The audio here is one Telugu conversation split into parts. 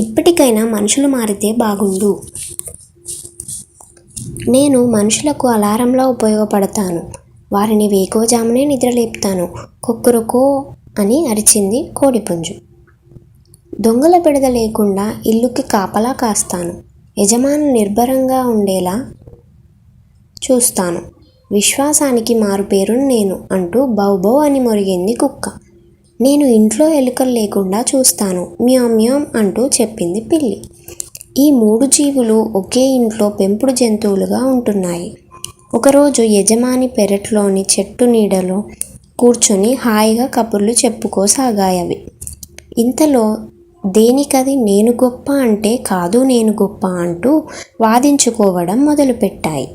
ఇప్పటికైనా మనుషులు మారితే బాగుండు. నేను మనుషులకు అలారంలా ఉపయోగపడతాను. వారిని వేకోజామునే నిద్రలేపుతాను. కుక్కరుకో అని అరిచింది కోడిపుంజు. దొంగల బిడద లేకుండా ఇల్లుకి కాపలా కాస్తాను. యజమాను నిర్భరంగా ఉండేలా చూస్తాను. విశ్వాసానికి మారు పేరును నేను అంటూ బౌబౌ అని మొరిగింది కుక్క. నేను ఇంట్లో ఎలుకలు లేకుండా చూస్తాను. మ్యామ్ మ్యామ్ అంటూ చెప్పింది పిల్లి. ఈ మూడు జీవులు ఒకే ఇంట్లో పెంపుడు జంతువులుగా ఉంటున్నాయి. ఒకరోజు యజమాని పెరట్లోని చెట్టు నీడలో కూర్చొని హాయిగా కబుర్లు చెప్పుకోసాగాయవి. ఇంతలో దేనికది నేను గొప్ప అంటే కాదు నేను గొప్ప అంటూ వాదించుకోవడం మొదలుపెట్టాయి.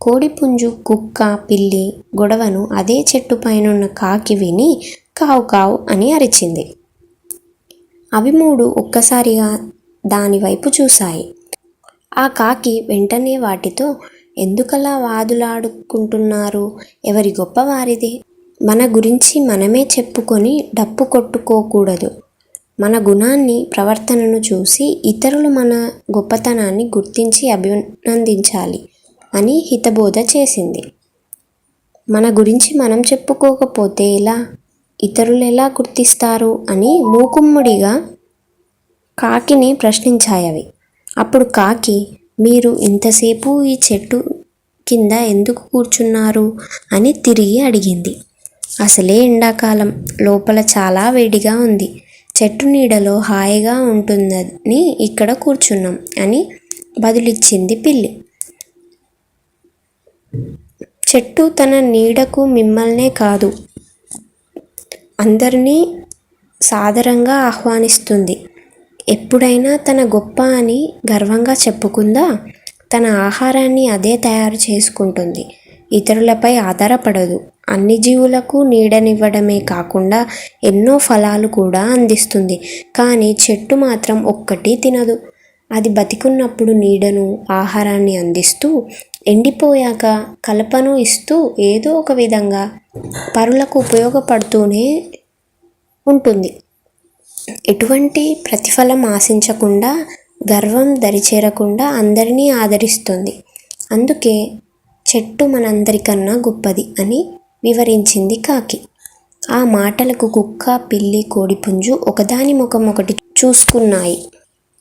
కోడిపుంజు కుక్క పిల్లి గొడవను అదే చెట్టు పైనున్న కాకి విని కావు కావు అని అరిచింది. అవి మూడు ఒక్కసారిగా దాని వైపు చూశాయి. ఆ కాకి వెంటనే వాటితో ఎందుకలా వాదులాడుకుంటున్నారు? ఎవరి గొప్ప వారిది మన గురించి మనమే చెప్పుకొని డప్పు కొట్టుకోకూడదు. మన గుణాన్ని ప్రవర్తనను చూసి ఇతరులు మన గొప్పతనాన్ని గుర్తించి అభినందించాలి అని హితబోధ చేసింది. మన గురించి మనం చెప్పుకోకపోతే ఇలా ఇతరులు ఎలా గుర్తిస్తారు అని మూకుమ్మడిగా కాకిని ప్రశ్నించాయవి. అప్పుడు కాకి మీరు ఇంతసేపు ఈ చెట్టు కింద ఎందుకు కూర్చున్నారు అని తిరిగి అడిగింది. అసలే ఎండాకాలం లోపల చాలా వేడిగా ఉంది. చెట్టు నీడలో హాయిగా ఉంటుందని ఇక్కడ కూర్చున్నాం అని బదులిచ్చింది పిల్లి. చెట్టు తన నీడకు మిమ్మల్నే కాదు అందరినీ సాదరంగా ఆహ్వానిస్తుంది. ఎప్పుడైనా తన గొప్ప అని గర్వంగా చెప్పుకుందా? తన ఆహారాన్ని అదే తయారు చేసుకుంటుంది. ఇతరులపై ఆధారపడదు. అన్ని జీవులకు నీడనివ్వడమే కాకుండా ఎన్నో ఫలాలు కూడా అందిస్తుంది. కానీ చెట్టు మాత్రం ఒక్కటి తినదు. అది బతికున్నప్పుడు నీడను ఆహారాన్ని అందిస్తూ ఎండిపోయాక కలపను ఇస్తూ ఏదో ఒక విధంగా పరులకు ఉపయోగపడుతూనే ఉంటుంది. ఎటువంటి ప్రతిఫలం ఆశించకుండా గర్వం దరిచేరకుండా అందరినీ ఆదరిస్తుంది. అందుకే చెట్టు మనందరికన్నా గొప్పది అని వివరించింది కాకి. ఆ మాటలకు కుక్క పిల్లి కోడిపుంజు ఒకదాని ముఖం ఒకటి చూసుకున్నాయి.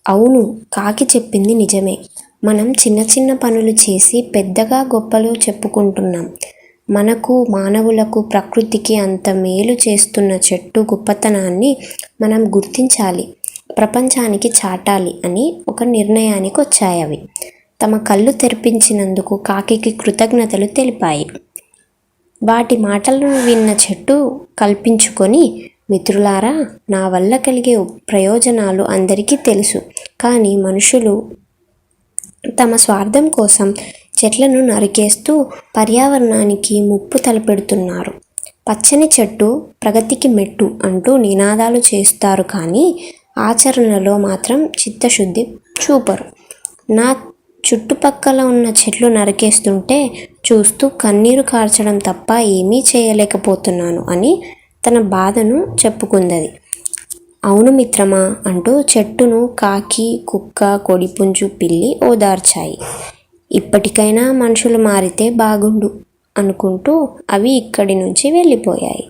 అవును కాకి చెప్పింది నిజమే. మనం చిన్న చిన్న పనులు చేసి పెద్దగా గొప్పలు చెప్పుకుంటున్నాం. మనకు మానవులకు ప్రకృతికి అంత మేలు చేస్తున్న చెట్టు గొప్పతనాన్ని మనం గుర్తించాలి. ప్రపంచానికి చాటాలి అని ఒక నిర్ణయానికి వచ్చాయి అవి. తమ కళ్ళు తెరిపించినందుకు కాకికి కృతజ్ఞతలు తెలిపాయి. వాటి మాటలను విన్న చెట్టు కల్పించుకొని మిత్రులారా నా వల్ల కలిగే ప్రయోజనాలు అందరికీ తెలుసు. కానీ మనుషులు తమ స్వార్థం కోసం చెట్లను నరికేస్తూ పర్యావరణానికి ముప్పు తలపెడుతున్నారు. పచ్చని చెట్టు ప్రగతికి మెట్టు అంటూ నినాదాలు చేస్తారు కానీ ఆచరణలో మాత్రం చిత్తశుద్ధి చూపరు. నా చుట్టుపక్కల ఉన్న చెట్లు నరికేస్తుంటే చూస్తూ కన్నీరు కార్చడం తప్ప ఏమీ చేయలేకపోతున్నాను అని తన బాధను చెప్పుకుందది. అవును మిత్రమా అంటూ చెట్టును కాకి కుక్క కొడిపుంజు పిల్లి ఓదార్చాయి. ఇప్పటికైనా మనుషులు మారితే బాగుండు అనుకుంటూ అవి ఇక్కడి నుంచి వెళ్ళిపోయాయి.